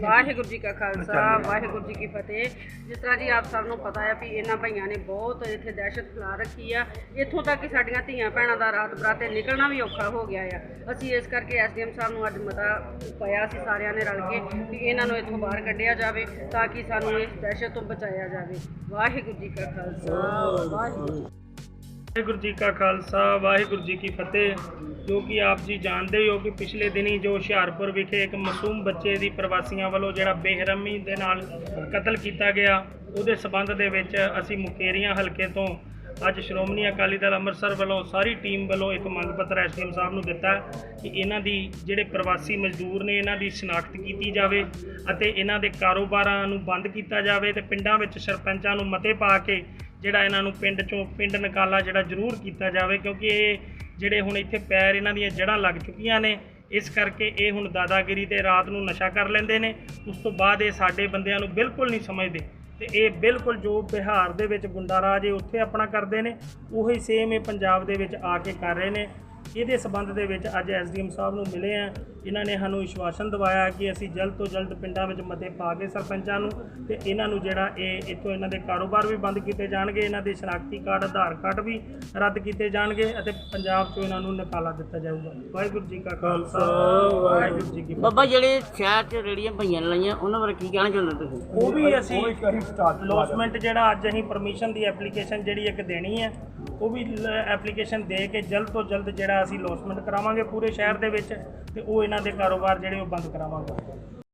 ਵਾਹਿਗੁਰੂ ਜੀ ਕਾ ਖਾਲਸਾ ਵਾਹਿਗੁਰੂ ਜੀ ਕੀ ਫਤਿਹ। ਜਿਸ ਤਰ੍ਹਾਂ ਜੀ ਆਪ ਸਭ ਨੂੰ ਪਤਾ ਹੈ ਵੀ ਇਹਨਾਂ ਭਾਈਆਂ ਨੇ ਬਹੁਤ ਇੱਥੇ ਦਹਿਸ਼ਤ ਫੈਲਾ ਰੱਖੀ ਆ। ਇੱਥੋਂ ਤੱਕ ਕਿ ਸਾਡੀਆਂ ਧੀਆਂ ਭੈਣਾਂ ਦਾ ਰਾਤ ਬਰਾਤੇ ਨਿਕਲਣਾ ਵੀ ਔਖਾ ਹੋ ਗਿਆ ਆ। ਅਸੀਂ ਇਸ ਕਰਕੇ ਐਸਡੀਐਮ ਸਾਹਿਬ ਨੂੰ ਅੱਜ ਮਤਾ ਪਾਇਆ ਸੀ ਸਾਰਿਆਂ ਨੇ ਰਲ ਕੇ ਵੀ ਇਹਨਾਂ ਨੂੰ ਇੱਥੋਂ ਬਾਹਰ ਕੱਢਿਆ ਜਾਵੇ ਤਾਂ ਕਿ ਸਾਨੂੰ ਇਸ ਦਹਿਸ਼ਤ ਤੋਂ ਬਚਾਇਆ ਜਾਵੇ। ਵਾਹਿਗੁਰੂ ਜੀ ਕਾ ਖਾਲਸਾ ਵਾਹਿਗੁਰੂ। ਵਾਹਿਗੁਰੂ ਜੀ ਕਾ ਖਾਲਸਾ, ਵਾਹਿਗੁਰੂ ਜੀ ਕੀ ਫਤਿਹ। ਜੋ ਕਿ ਆਪ ਜੀ ਜਾਣਦੇ ਹੀ ਹੋ ਕਿ ਪਿਛਲੇ ਦਿਨੀ ਜੋ ਹੁਸ਼ਿਆਰਪੁਰ ਵਿਖੇ ਇੱਕ ਮਾਸੂਮ ਬੱਚੇ ਦੀ ਪ੍ਰਵਾਸੀਆਂ ਵੱਲੋਂ ਜਿਹੜਾ ਬੇਰਹਿਮੀ ਦੇ ਨਾਲ ਕਤਲ ਕੀਤਾ ਗਿਆ, ਉਹਦੇ ਸਬੰਧ ਦੇ ਵਿੱਚ ਅਸੀਂ ਮੁਕੇਰੀਆਂ ਹਲਕੇ ਤੋਂ ਅੱਜ ਸ਼੍ਰੋਮਣੀ ਅਕਾਲੀ ਦਲ ਅੰਮ੍ਰਿਤਸਰ ਵੱਲੋਂ ਸਾਰੀ ਟੀਮ ਵੱਲੋਂ ਇੱਕ ਮੰਗ ਪੱਤਰ ਐਸਡੀਐਮ ਸਾਹਿਬ ਨੂੰ ਦਿੱਤਾ ਕਿ ਇਹਨਾਂ ਦੀ ਜਿਹੜੇ ਪ੍ਰਵਾਸੀ ਮਜ਼ਦੂਰ ਨੇ ਇਹਨਾਂ ਦੀ ਸ਼ਨਾਖਤ ਕੀਤੀ ਜਾਵੇ ਅਤੇ ਇਹਨਾਂ ਦੇ ਕਾਰੋਬਾਰਾਂ ਨੂੰ ਬੰਦ ਕੀਤਾ ਜਾਵੇ ਤੇ ਪਿੰਡਾਂ ਵਿੱਚ ਸਰਪੰਚਾਂ ਨੂੰ ਮਤੇ ਪਾ ਕੇ ਜਿਹੜਾ ਇਹਨਾਂ ਨੂੰ ਪਿੰਡ ਚੋਂ, ਪਿੰਡ ਨਿਕਾਲਾ ਜਿਹੜਾ ਜ਼ਰੂਰ ਕੀਤਾ ਜਾਵੇ, ਕਿਉਂਕਿ ਇਹ ਜਿਹੜੇ ਹੁਣ ਇੱਥੇ ਪੈਰ ਇਹਨਾਂ ਦੀਆਂ ਜੜ੍ਹਾਂ ਲੱਗ ਚੁੱਕੀਆਂ ਨੇ, ਇਸ ਕਰਕੇ ਇਹ ਹੁਣ ਦਾਦਾਗਿਰੀ ਤੇ ਰਾਤ ਨੂੰ ਨਸ਼ਾ ਕਰ ਲੈਂਦੇ ਨੇ। ਉਸ ਤੋਂ ਬਾਅਦ ਇਹ ਸਾਡੇ ਬੰਦਿਆਂ ਨੂੰ ਬਿਲਕੁਲ ਨਹੀਂ ਸਮਝਦੇ। ਤੇ ਇਹ ਬਿਲਕੁਲ ਜੋ ਬਿਹਾਰ ਦੇ ਵਿੱਚ ਗੁੰਡਾ ਰਾਜ ਹੈ ਉੱਥੇ ਆਪਣਾ ਕਰਦੇ ਨੇ, ਉਹੀ ਸੇਮ ਇਹ ਪੰਜਾਬ ਦੇ ਵਿੱਚ ਆ ਕੇ ਕਰ ਰਹੇ ਨੇ। ਇਹਦੇ ਸਬੰਧ ਦੇ ਵਿੱਚ ਅੱਜ ਐਸਡੀਐਮ ਸਾਹਿਬ ਨੂੰ ਮਿਲੇ ਆ ਇਹਨਾਂ ਨੇ ਸਾਨੂੰ ਵਿਸ਼ਵਾਸਨ ਦਿਵਾਇਆ ਕਿ ਅਸੀਂ ਜਲਦ ਤੋਂ ਜਲਦ ਪਿੰਡਾਂ ਵਿੱਚ ਮਤੇ ਪਾ ਕੇ ਸਰਪੰਚਾਂ ਨੂੰ ਤੇ ਇਹਨਾਂ ਨੂੰ ਜਿਹੜਾ ਇਹ ਇੱਥੋਂ ਇਹਨਾਂ ਦੇ ਕਾਰੋਬਾਰ ਵੀ ਬੰਦ ਕੀਤੇ ਜਾਣਗੇ ਇਹਨਾਂ ਦੇ ਸ਼ਨਾਖਤੀ ਕਾਰਡ ਆਧਾਰ ਕਾਰਡ ਵੀ ਰੱਦ ਕੀਤੇ ਜਾਣਗੇ ਅਤੇ ਪੰਜਾਬ 'ਚੋਂ ਇਹਨਾਂ ਨੂੰ ਨਿਕਾਲਾ ਦਿੱਤਾ ਜਾਊਗਾ। ਵਾਹਿਗੁਰੂ ਜੀ ਕਾ ਖਾਲਸਾ ਵਾਹਿਗੁਰੂ ਜੀ ਕੀ ਫਤਿਹ। ਬਾਬਾ ਜਿਹੜੇ ਸ਼ਹਿਰ 'ਚ ਰੇੜੀਆਂ ਭਈਆਂ ਲਾਈਆਂ ਉਹਨਾਂ ਬਾਰੇ ਕੀ ਕਹਿਣਾ ਚਾਹੁੰਦੇ ਤੁਸੀਂ? ਉਹ ਵੀ ਅਸੀਂ ਲੌਸਮੈਂਟ ਜਿਹੜਾ ਅੱਜ ਅਸੀਂ ਪਰਮਿਸ਼ਨ ਦੀ ਐਪਲੀਕੇਸ਼ਨ ਜਿਹੜੀ ਇੱਕ ਦੇਣੀ ਹੈ ਉਹ ਵੀ ਐਪਲੀਕੇਸ਼ਨ ਦੇ ਕੇ ਜਲਦ ਤੋਂ ਜਲਦ ਜਿਹੜਾ ਅਸੀਂ ਲੌਸਮੈਂਟ ਕਰਾਵਾਂਗੇ ਪੂਰੇ ਸ਼ਹਿਰ ਦੇ ਵਿੱਚ ਤੇ ਉਹ ਇਹਨਾਂ ਦੇ ਕਾਰੋਬਾਰ ਜਿਹੜੇ ਉਹ ਬੰਦ ਕਰਾਵਾਂਗੇ।